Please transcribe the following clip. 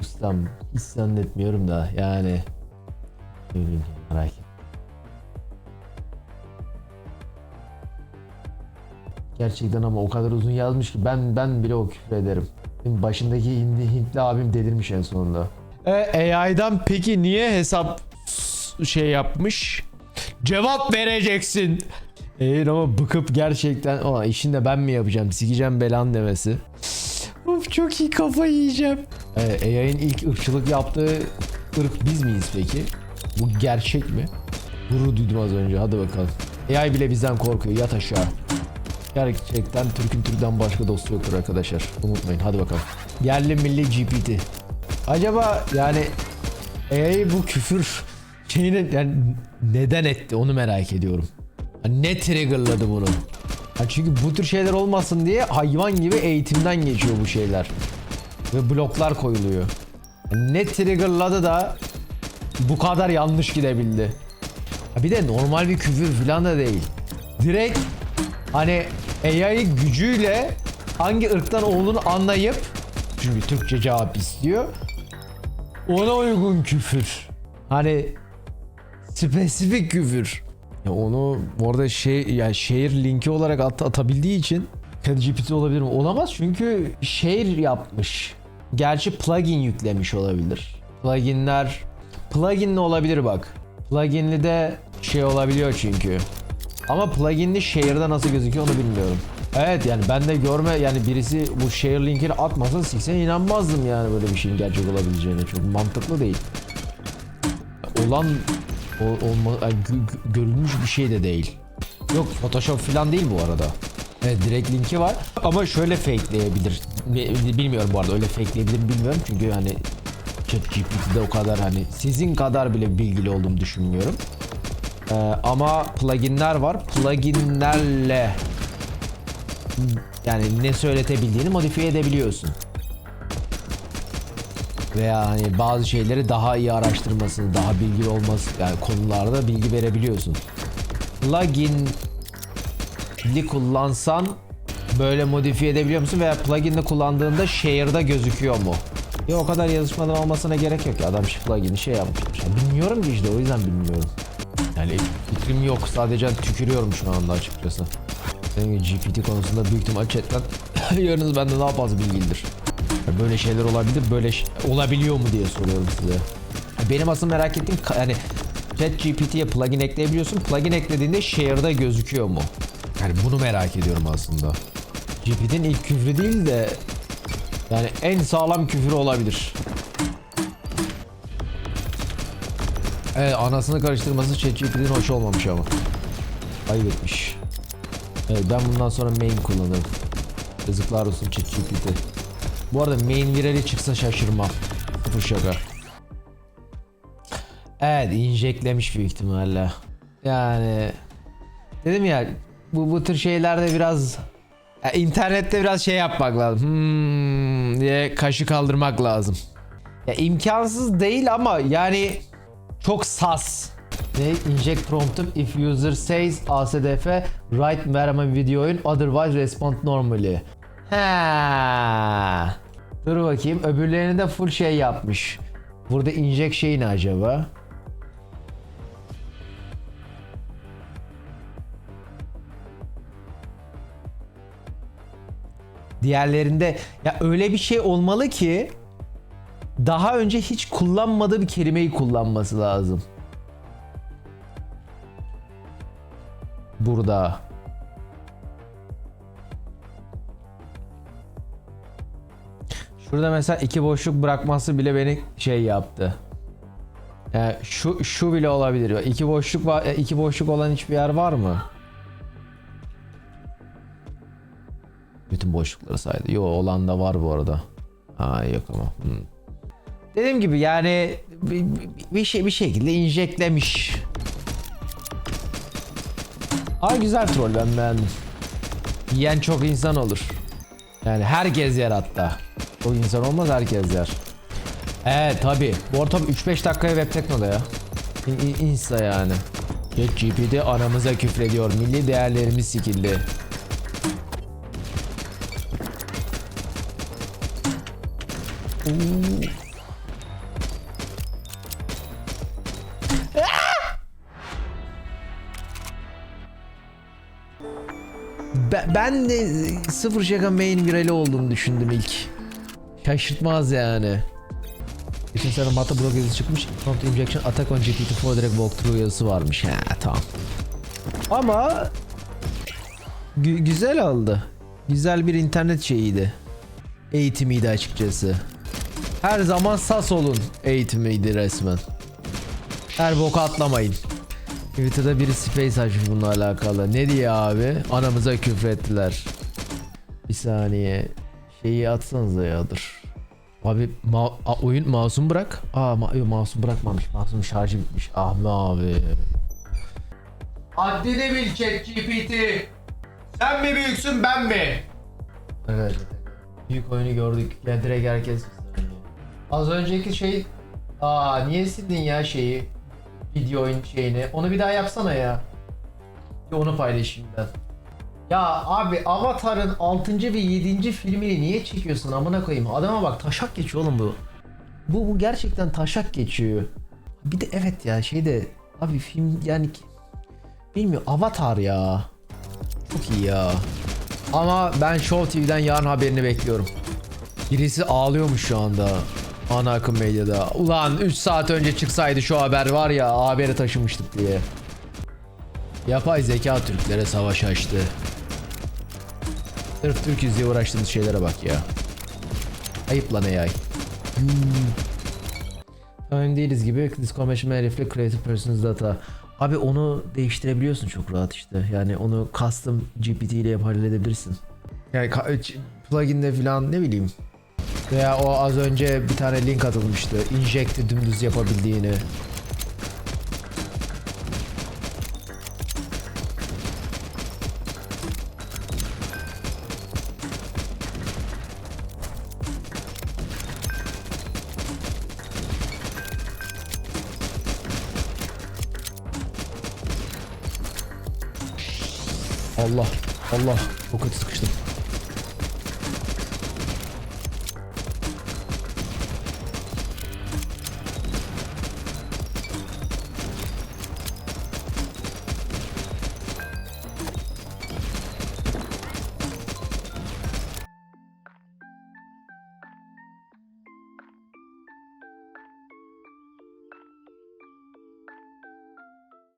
Ustam hiç zannetmiyorum da yani. Söyleyeyim merak etme. Gerçekten ama o kadar uzun yazmış ki ben ben bile o küfür ederim. Başındaki Hindi, Hintli abim delirmiş en sonunda. E, AI'dan peki niye hesap şey yapmış? Cevap vereceksin. Eğer ama bıkıp gerçekten o işini de ben mi yapacağım sikeceğim belan demesi. Of çok iyi kafa yiyeceğim. Ee, AI'nin ilk ırkçılık yaptığı ırk biz miyiz peki? Bu gerçek mi? Gurur duydum az önce hadi bakalım. AI bile bizden korkuyor yat aşağı. Gerçekten Türk'ün Türk'ten başka dostu yoktur arkadaşlar. Unutmayın hadi bakalım. Yerli milli GPT. Acaba yani AI bu küfür şeyini yani neden etti onu merak ediyorum. Ne triggerladı bunu? Ha çünkü bu tür şeyler olmasın diye hayvan gibi eğitimden geçiyor bu şeyler. Ve bloklar koyuluyor. Ne triggerladı da bu kadar yanlış gidebildi. Ha bir de normal bir küfür falan da değil. Direkt hani AI gücüyle hangi ırktan olduğunu anlayıp çünkü Türkçe cevap istiyor. Ona uygun küfür. Hani spesifik küfür. Ya onu bu arada şey ya şehir linki olarak at, atabildiği için ChatGPT olabilir mi? Olamaz çünkü şehir yapmış. Gerçi plugin yüklemiş olabilir. Pluginler pluginli olabilir bak. Pluginli de şey olabiliyor çünkü. Ama pluginli şehirde nasıl gözüküyor onu bilmiyorum. Evet yani ben de görme yani birisi bu şehir linkini atmasa siksen inanmazdım yani böyle bir şeyin gerçek olabileceğine. Çok mantıklı değil olan olma, gö- görülmüş bir şey de değil. Yok Photoshop falan değil bu arada. Evet direkt linki var ama şöyle fakeleyebilir. Bi- Bilmiyorum bu arada öyle fakeleyebilir mi bilmiyorum çünkü hani ChatGPT'de o kadar hani sizin kadar bile bilgili olduğumu düşünmüyorum. Ee, ama pluginler var. Pluginlerle yani ne söyletebildiğini modifiye edebiliyorsun veya hani bazı şeyleri daha iyi araştırmasını, daha bilgili olması yani konularda bilgi verebiliyorsun. Plugin'li kullansan böyle modifiye edebiliyor musun veya plugin'le kullandığında share'da gözüküyor mu? Ya o kadar yazışmadan olmasına gerek yok ya adam şu plugin'i şey yapmış. Ya bilmiyorum ki işte o yüzden bilmiyorum. Yani fikrim yok sadece tükürüyorum şu anda açıkçası. Gibi GPT konusunda büyük ihtimal chatten yarınız benden daha fazla bilgilidir. Böyle şeyler olabilir, böyle olabiliyor mu diye soruyorum size. Benim asıl merak ettiğim yani ChatGPT'ye plugin ekleyebiliyorsun. Plugin eklediğinde share'da gözüküyor mu? Yani bunu merak ediyorum aslında. GPT'nin ilk küfrü değil de yani en sağlam küfür olabilir. Evet anasını karıştırması ChatGPT'nin hoş olmamış ama. Ayıp etmiş. Evet ben bundan sonra main kullanırım. Yazıklar olsun ChatGPT. Bu arada main virali çıksa şaşırmam. Sıfır şaka. Evet injeklemiş büyük ihtimalle. Yani dedim ya bu bu tür şeylerde biraz ya internette biraz şey yapmak lazım. Hmm diye kaşı kaldırmak lazım. Ya imkansız değil ama yani çok sas. Ne inject promptum if user says ASDF write verme videoyun otherwise respond normally. Ha. Dur bakayım öbürlerini de full şey yapmış. Burada inject şey ne acaba? Diğerlerinde ya öyle bir şey olmalı ki daha önce hiç kullanmadığı bir kelimeyi kullanması lazım. Burada. Şurada mesela iki boşluk bırakması bile beni şey yaptı. Yani şu şu bile olabilir. İki boşluk var, iki boşluk olan hiçbir yer var mı? Bütün boşlukları saydı. Yo olan da var bu arada. Ha yok ama. Hmm. Dediğim gibi yani bir, bir şey bir şekilde injeklemiş. Ama güzel troll ben beğendim. Yiyen çok insan olur. Yani herkes yer hatta. Çok insan olmaz herkes yer. Ee tabi. Bu ortam 3-5 dakikaya web teknoda ya. İ- insta yani. ChatGPT anamıza küfrediyor. Milli değerlerimiz sikildi. Ben, ben de sıfır şaka main virali olduğunu düşündüm ilk. Şaşırtmaz yani. Geçen sene Mata blog yazısı çıkmış. Prompt injection attack on GPT-4 direkt walkthrough yazısı varmış. Ha tamam. Ama gü- güzel oldu. Güzel bir internet şeyiydi. Eğitimiydi açıkçası. Her zaman sas olun eğitimiydi resmen. Her boka atlamayın. Twitter'da biri space açmış bununla alakalı. Ne diye abi? Anamıza küfrettiler. Bir saniye. Şeyi atsanıza ya dur. Abi ma- oyun masum bırak. Aa ma- yok, masum bırakmamış. Masum şarjı bitmiş. Ah be abi. Haddini bil ChatGPT. Sen mi büyüksün ben mi? Evet. Büyük oyunu gördük. Ya direkt herkes Az önceki şey Aa niye sildin ya şeyi? Video oyun şeyini. Onu bir daha yapsana ya. Bir onu paylaşayım ben. Ya abi Avatar'ın 6. ve 7. filmini niye çekiyorsun amına koyayım? Adama bak taşak geçiyor oğlum bu. Bu, bu gerçekten taşak geçiyor. Bir de evet ya şey de abi film yani bilmiyorum Avatar ya. Çok iyi ya. Ama ben Show TV'den yarın haberini bekliyorum. Birisi ağlıyormuş şu anda. Ana akım medyada. Ulan 3 saat önce çıksaydı şu haber var ya haberi taşımıştık diye. Yapay zeka Türklere savaş açtı. Sırf Türk diye uğraştığınız şeylere bak ya. Ayıp lan AI. Hmm. Önemli değiliz gibi this convention may reflect creative person's data. Abi onu değiştirebiliyorsun çok rahat işte. Yani onu custom GPT ile yap halledebilirsin. Yani plugin'de falan ne bileyim. Veya o az önce bir tane link atılmıştı. Inject'i dümdüz yapabildiğini. Allah Allah çok kötü sıkıştım.